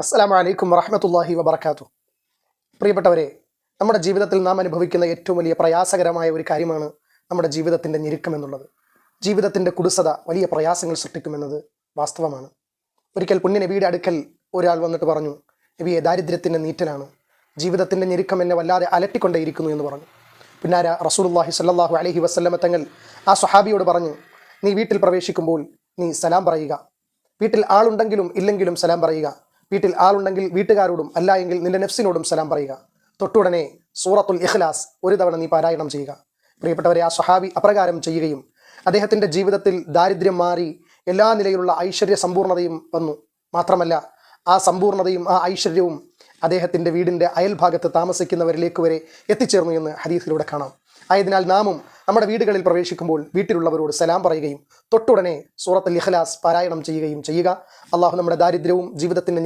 അസ്സലാമു വലൈക്കും വറഹമത്തല്ലാഹി വബർക്കാത്തു പ്രിയപ്പെട്ടവരെ നമ്മുടെ ജീവിതത്തിൽ നാം അനുഭവിക്കുന്ന ഏറ്റവും വലിയ പ്രയാസകരമായ ഒരു കാര്യമാണ് നമ്മുടെ ജീവിതത്തിന്റെ ഞെരുക്കം എന്നുള്ളത്. ജീവിതത്തിന്റെ കുടുസത വലിയ പ്രയാസങ്ങൾ സൃഷ്ടിക്കുമെന്നത് വാസ്തവമാണ്. ഒരിക്കൽ പുണ്യ നബിയുടെ അടുക്കൽ ഒരാൾ വന്നിട്ട് പറഞ്ഞു നബിയെ ദാരിദ്ര്യത്തിന്റെ നീറ്റലാണ്. ജീവിതത്തിന്റെ ഞെരുക്കം എന്നെ വല്ലാതെ അലട്ടിക്കൊണ്ടേയിരിക്കുന്നു എന്ന് പറഞ്ഞു. പിന്നാര റസൂലുള്ളാഹി സ്വല്ലല്ലാഹു അലൈഹി വസല്ലമ തങ്ങൾ ആ സ്വഹാബിയോട് പറഞ്ഞു നീ വീട്ടിൽ പ്രവേശിക്കുമ്പോൾ നീ സലാം പറയുക. വീട്ടിൽ ആളുണ്ടെങ്കിലും ഇല്ലെങ്കിലും സലാം പറയുക. വീട്ടിൽ ആളുണ്ടെങ്കിൽ വീട്ടുകാരോടും അല്ല എങ്കിൽ നിന്റെ നെഫ്സിനോടും സലാം പറയുക. തൊട്ടുടനെ സൂറത്തുൽ ഇഖ്ലാസ് ഒരു തവണ നീ പാരായണം ചെയ്യുക. പ്രിയപ്പെട്ടവരെ ആ സ്വഹാബി അപ്രകാരം ചെയ്യുകയും അദ്ദേഹത്തിന്റെ ജീവിതത്തിൽ ദാരിദ്ര്യം മാറി എല്ലാ നിലയിലുള്ള ഐശ്വര്യ സമ്പൂർണതയും വന്നു. മാത്രമല്ല ആ സമ്പൂർണതയും ആ ഐശ്വര്യവും അദ്ദേഹത്തിന്റെ വീടിന്റെ അയൽഭാഗത്ത് താമസിക്കുന്നവരിലേക്ക് വരെ എത്തിച്ചേർന്നു എന്ന് ഹദീസിലൂടെ കാണാം. ആയതിനാൽ നാമും നമ്മുടെ വീടുകളിൽ പ്രവേശിക്കുമ്പോൾ വീട്ടിലുള്ളവരോട് സലാം പറയുകയും തൊട്ടുടനെ സൂറത്ത് ഇഖ്ലാസ് പാരായണം ചെയ്യുകയും ചെയ്യുക. അള്ളാഹു നമ്മുടെ ദാരിദ്ര്യവും ജീവിതത്തിന്റെ